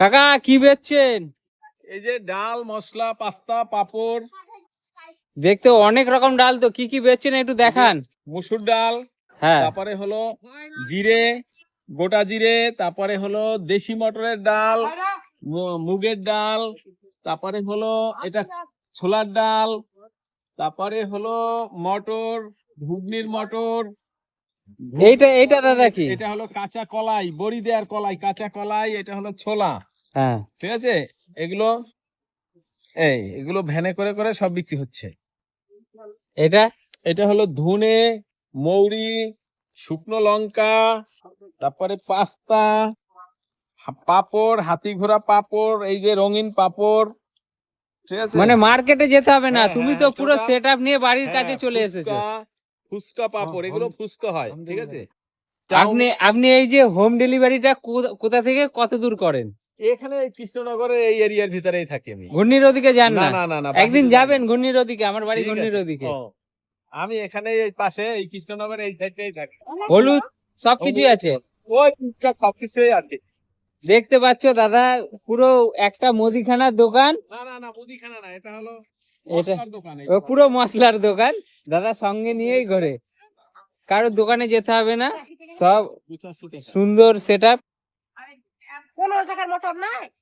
কাকা কি বেচছেন? এই যে ডাল মশলা পাস্তা পাপড়। দেখতে অনেক রকম ডাল তো কি কি বেচছেন একটু দেখান? মুসুর ডাল হ্যাঁ। তারপরে হলো জিরে গোটা জিরে তারপরে হলো দেশি মটরের ডাল মুগের ডাল তারপরে হলো এটা ছোলার ডাল তারপরে হলো মটর ঘুগনির মটর। এইটা এইটা দাদা কি? এটা হলো কাঁচা কলাই বড়ি দেওয়ার কলাই কাঁচা কলাই এটা হলো ছোলা। হ্যাঁ। ঠিক আছে? এগুলো এই এগুলো ভ্যানে করে করে সব বিক্রি হচ্ছে। এটা? এটা হলো ধুনে মৌরি শুকনো লঙ্কা তারপরে পাস্তা পাপড় হাতি ঘোড়া পাপড় এই যে রঙিন পাপড় ঠিক আছে? মানে মার্কেটে যেতে হবে না। হ্যাঁ, তুমি হ্যাঁ, তো পুরো সেট নিয়ে বাড়ির কাছে চলে এসেছ। ফুচকা, ফুচকা পাঁপড় এগুলো ফুচকা হয় ঠিক আছে? আপনি আপনি এই যে হোম ডেলিভারিটা কোথা থেকে কত দূর করেন? এখানে কৃষ্ণনগরে এই এরিয়ার ভিতরেই থাকি আমি। ঘূর্ণির ওদিকে যান না না? না একদিন যাবেন ঘূর্ণির ওদিকে আমার বাড়ি ঘূর্ণির ওদিকে। আমি এখানে এই পাশে এই কৃষ্ণনগরের এই সাইডেই থাকি। হলুদ সবকিছুই আছে? ওই সবকিছুই আছে। দেখতে পাচ্ছ দাদা পুরো একটা মুদিখানার দোকান। না না না মুদিখানা না এটা হলো এটা পুরো মশলার দোকান। দাদা সঙ্গে নিয়েই ঘরে। কারোর দোকানে যেতে হবে না। সব সুন্দর সেট পনেরো টাকার মোটর নাই?